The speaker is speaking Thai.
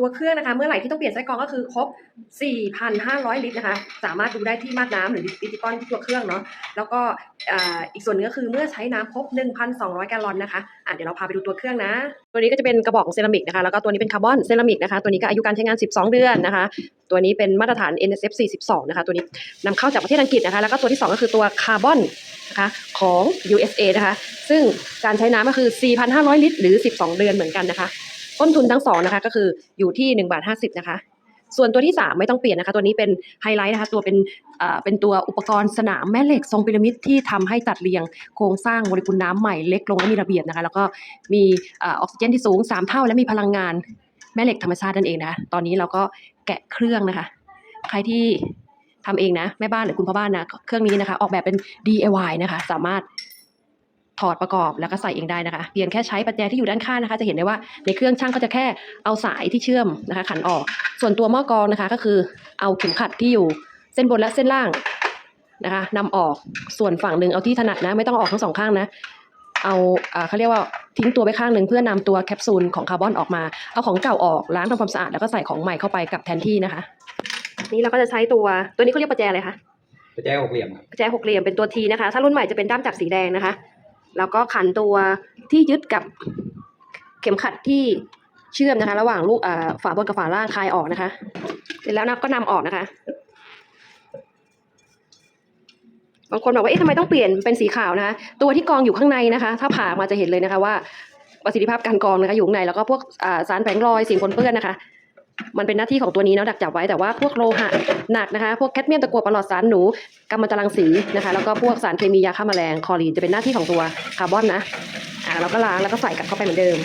ตัวเครื่องนะคะเมื่อไหร่ที่ต้องเปลี่ยนไส้กรองก็คือครบ 4,500 ลิตรนะคะสามารถดูได้ที่มาดน้ำหรือดิจิตอลที่ตัวเครื่องเนาะแล้วก็อีกส่วนหนึงก็คือเมื่อใช้น้ำครบ 1,200 แกลลอนนะคะอะเดี๋ยวเราพาไปดูตัวเครื่องนะ ตัวนี้ก็จะเป็นกระบอกเซรามิกนะคะแล้วก็ตัวนี้เป็นคาร์บอนเซรามิกนะคะตัวนี้ก็อายุการใช้งาน 12 เดือนนะคะตัวนี้เป็นมาตรฐาน NSF 42 นะคะตัวนี้นำเข้าจากประเทศอังกฤษนะคะแล้วก็ตัวที่ 2 ก็คือตัวคาร์บอนนะคะของ USA นะคะซึ่งการใช้น้ำก็คือ 4,500 ลิตร หรือ 12 เดือนเหมือนกันนะคะ ต้นทุนทั้งสองนะคะ ก็คืออยู่ที่1บาท50 นะคะ ส่วนตัวที่ 3 ไม่ต้องเปลี่ยนนะคะ ตัวนี้เป็นไฮไลท์นะคะ ตัวเป็นอ่าเป็นตัวอุปกรณ์สนามแม่เหล็กทรงพีระมิดที่ทำให้จัดเรียงโครงสร้างโมเลกุลน้ำใหม่เล็กลงและมีระเบียบนะคะ แล้วก็มีออกซิเจนที่สูง 3 เท่า และมีพลังงานแม่เหล็กธรรมชาตินั่นเองนะคะตอนนี้เราก็แกะเครื่องนะคะ ใครที่ทำเองนะ แม่บ้านหรือคุณพ่อบ้านนะ เครื่องนี้นะคะ ออกแบบเป็น DIY นะคะ สามารถ ถอดประกอบแล้วก็ใส่เองได้นะคะ เพียงแค่ใช้ปัจจัยที่อยู่ด้านข้างนะคะ จะเห็นได้ว่าในเครื่องช่างก็จะแค่เอาสายที่เชื่อมนะคะ ขันออก ส่วนตัวหม้อกรองนะคะ ก็คือเอาเข็มขัดที่อยู่เส้นบนและเส้นล่างนะคะนำออกส่วนฝั่งหนึ่งเอาที่ถนัดนะ ไม่ต้องเอาออกทั้งสองข้างนะเอาอ่าเขาเรียกว่าทิ้งตัวไปข้างหนึ่งเพื่อนำตัวแคปซูลของคาร์บอนออกมา เอาของเก่าออกล้างทำความสะอาดแล้วก็ใส่ของใหม่เข้าไปกับแทนที่นะคะ นี่เราก็จะใช้ตัวตัวนี้เขาเรียกประแจอะไรคะกระแจหกเหลี่ยมครับประแจหกเหลี่ยมเป็นตัวทีนะคะ ถ้ารุ่นใหม่จะเป็นด้ามจับสีแดงนะคะ แล้วก็ขันตัวที่ยึดกับเข็มขัดที่เชื่อมนะคะ ระหว่างลูกฝาบนกับฝาล่างคลายออกนะคะ เสร็จแล้วนะก็นำออกนะคะบางคนบอกว่าเอ๊ะทำไมต้องเปลี่ยนเป็นสีขาวนะคะ ตัวที่กองอยู่ข้างในนะคะ ถ้าผ่าออกมาจะเห็นเลยนะคะว่าประสิทธิภาพการกองนะคะอยู่ข้างในแล้วก็พวกสารแฝงรอยสิ่งปนเปื้อนนะคะ มันเป็นหน้าที่ของตัวนี้เนาะดักจับไว้แต่ว่าพวกโลหะหนักนะคะ พวกแคดเมียมตะกั่วปลอดสารหนูกัมมันตรังสีนะคะ แล้วก็พวกสารเคมียาฆ่าแมลงคอรีนจะเป็นหน้าที่ของตัวคาร์บอนนะอ่าเราก็ล้างแล้วก็ใส่กลับเข้าไปเหมือนเดิม